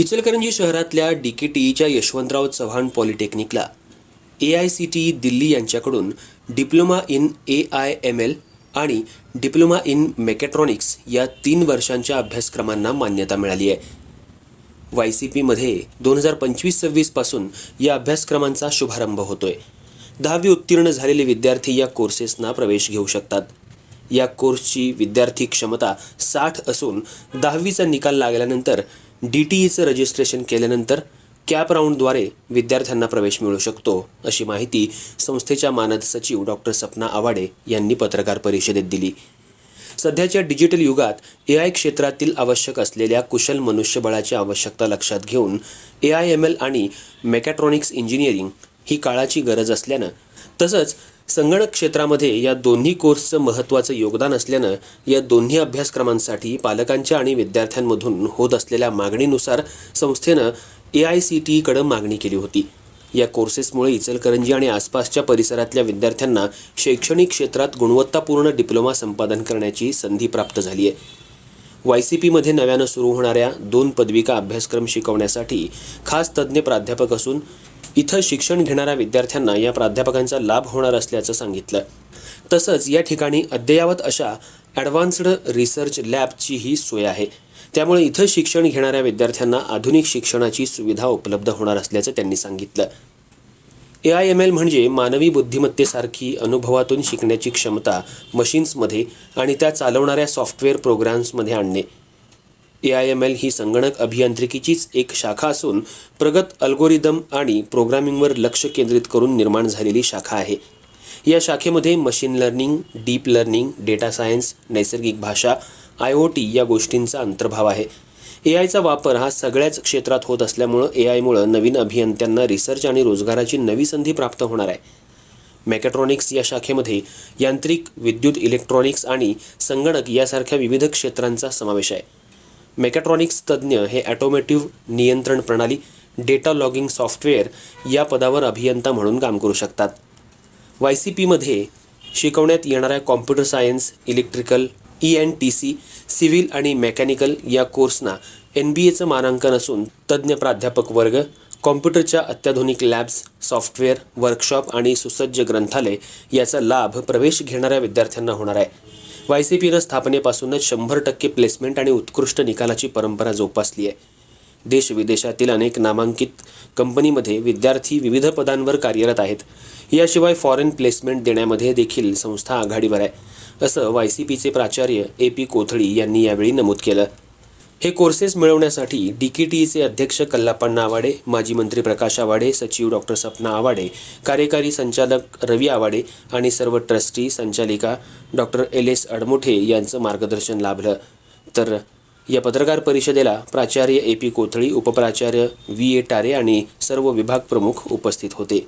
इचलकरंजी शहरातल्या D K टीईच्या Yashwantrao Chavan पॉलिटेक्निकला A I C T E Delhi यांच्याकडून diploma in A I M L आणि diploma in mechatronics या तीन वर्षांच्या अभ्यासक्रमांना मान्यता मिळाली आहे. वाय सी पीमध्ये दोन हजार पंचवीस सव्वीसपासून या अभ्यासक्रमांचा शुभारंभ होतोय. दहावी उत्तीर्ण झालेले विद्यार्थी या कोर्सेसना प्रवेश घेऊ शकतात. या कोर्सची विद्यार्थी क्षमता साठ असून दहावीचा निकाल लागल्यानंतर डी टी ईचं रजिस्ट्रेशन केल्यानंतर कॅप राऊंडद्वारे विद्यार्थ्यांना प्रवेश मिळू शकतो अशी माहिती संस्थेच्या मानद सचिव डॉक्टर सपना आवाडे यांनी पत्रकार परिषदेत दिली. सध्याच्या डिजिटल युगात ए आय क्षेत्रातील आवश्यक असलेल्या कुशल मनुष्यबळाची आवश्यकता लक्षात घेऊन ए आय एम एल आणि मेकॅट्रॉनिक्स इंजिनिअरिंग ही काळाची गरज असल्यानं तसंच संगणक क्षेत्रामध्ये या दोन्ही कोर्सचं महत्त्वाचं योगदान असल्यानं या दोन्ही अभ्यासक्रमांसाठी पालकांच्या आणि विद्यार्थ्यांमधून होत असलेल्या मागणीनुसार संस्थेनं ए आय सी टी ईकडं मागणी केली होती. या कोर्सेसमुळे इचलकरंजी आणि आसपासच्या परिसरातल्या विद्यार्थ्यांना शैक्षणिक क्षेत्रात गुणवत्तापूर्ण डिप्लोमा संपादन करण्याची संधी प्राप्त झाली आहे वाय सी पीमध्ये नव्यानं सुरू होणाऱ्या दोन पदविका अभ्यासक्रम शिकवण्यासाठी खास तज्ज्ञ प्राध्यापक असून इथं शिक्षण घेणाऱ्या विद्यार्थ्यांना या प्राध्यापकांचा लाभ होणार असल्याचं सांगितलं. तसंच या ठिकाणी अद्ययावत अशा ॲडव्हान्स्ड रिसर्च लॅबचीही सोय आहे. त्यामुळे इथं शिक्षण घेणाऱ्या विद्यार्थ्यांना आधुनिक शिक्षणाची सुविधा उपलब्ध होणार असल्याचं त्यांनी सांगितलं. ए आय एम एल म्हणजे मानवी बुद्धिमत्तेसारखी अनुभवातून शिकण्याची क्षमता मशीन्समध्ये आणि त्या चालवणाऱ्या सॉफ्टवेअर प्रोग्राम्समध्ये आणणे. ए आय एम एल ही संगणक अभियांत्रिकीचीच एक शाखा असून प्रगत अल्गोरिदम आणि प्रोग्रामिंगवर लक्ष केंद्रित करून निर्माण झालेली शाखा आहे. या शाखेमध्ये machine learning deep learning data science नैसर्गिक भाषा आय ओ टी या गोष्टींचा अंतर्भाव आहे. ए आयचा वापर हा सगळ्याच क्षेत्रात होत असल्यामुळं ए आयमुळं नवीन अभियंत्यांना रिसर्च आणि रोजगाराची नवी संधी प्राप्त होणार आहे. मेकॅट्रॉनिक्स या शाखेमध्ये यांत्रिक विद्युत इलेक्ट्रॉनिक्स आणि संगणक यासारख्या विविध क्षेत्रांचा समावेश आहे. मेकॅट्रॉनिक्स तज्ज्ञ हे ॲटोमेटिव्ह नियंत्रण प्रणाली डेटा लॉगिंग सॉफ्टवेअर या पदावर अभियंता म्हणून काम करू शकतात. वाय सी पीमध्ये शिकवण्यात येणाऱ्या computer science electrical E N T C civil आणि मेकॅनिकल या कोर्सना एन बी एचं मानांकन असून तज्ज्ञ प्राध्यापक वर्ग कॉम्प्युटरच्या अत्याधुनिक लॅब्स सॉफ्टवेअर वर्कशॉप आणि सुसज्ज ग्रंथालय याचा लाभ प्रवेश घेणाऱ्या विद्यार्थ्यांना होणार आहे. वाय सी पीनं स्थापनेपासूनच शंभर टक्के प्लेसमेंट आणि उत्कृष्ट निकालाची परंपरा जोपासली आहे. देश विदेशातील अनेक नामांकित कंपनीमध्ये विद्यार्थी विविध पदांवर कार्यरत आहेत. याशिवाय फॉरेन प्लेसमेंट देण्यामध्ये देखील संस्था आघाडीवर आहे. असं वाय सी पीचे प्राचार्य ए पी कोथळी यांनी यावेळी नमूद केलं. हे कोर्सेस मिळवण्यासाठी डी के टीचे अध्यक्ष कल्लापण्णा आवाडे माजी मंत्री प्रकाश आवाडे सचिव डॉक्टर सपना आवाडे कार्यकारी संचालक रवी आवाडे आणि सर्व ट्रस्टी संचालिका डॉक्टर एल एस अडमुठे यांचं मार्गदर्शन लाभलं. तर या पत्रकार परिषदेला प्राचार्य A P Kothali उपप्राचार्य V A टारे आणि सर्व विभाग प्रमुख उपस्थित होते.